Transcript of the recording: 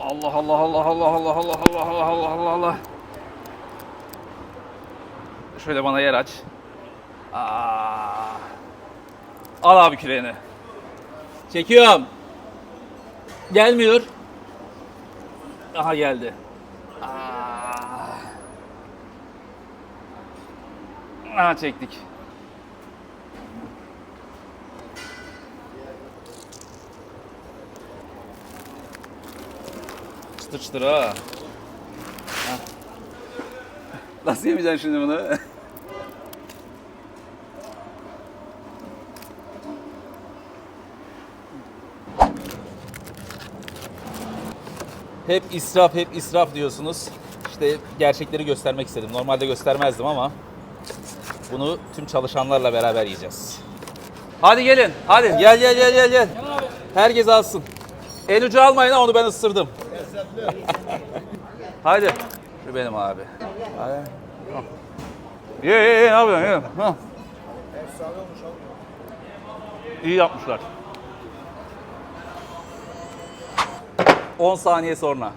Allah Allah Allah Allah Allah Allah Allah Allah Allah Allah Allah. Şöyle bana yer aç. Aa. Al abi küreğini. Çekiyorum. Gelmiyor. Aha geldi. Aa. Aha çektik. Çıtır ha. Nasıl yemeyeceksin şimdi bunu? Hep israf, hep israf diyorsunuz. İşte gerçekleri göstermek istedim. Normalde göstermezdim ama bunu tüm çalışanlarla beraber yiyeceğiz. Hadi gelin, hadi gel gel gel gel gel. Herkes alsın. En ucu almayın onu ben ısırdım. Hadi. Şu benim abi. Hadi. Al. Ye ye ye ne yapıyorsun? Ye. Ha. İyi yapmışlar. 10 saniye sonra.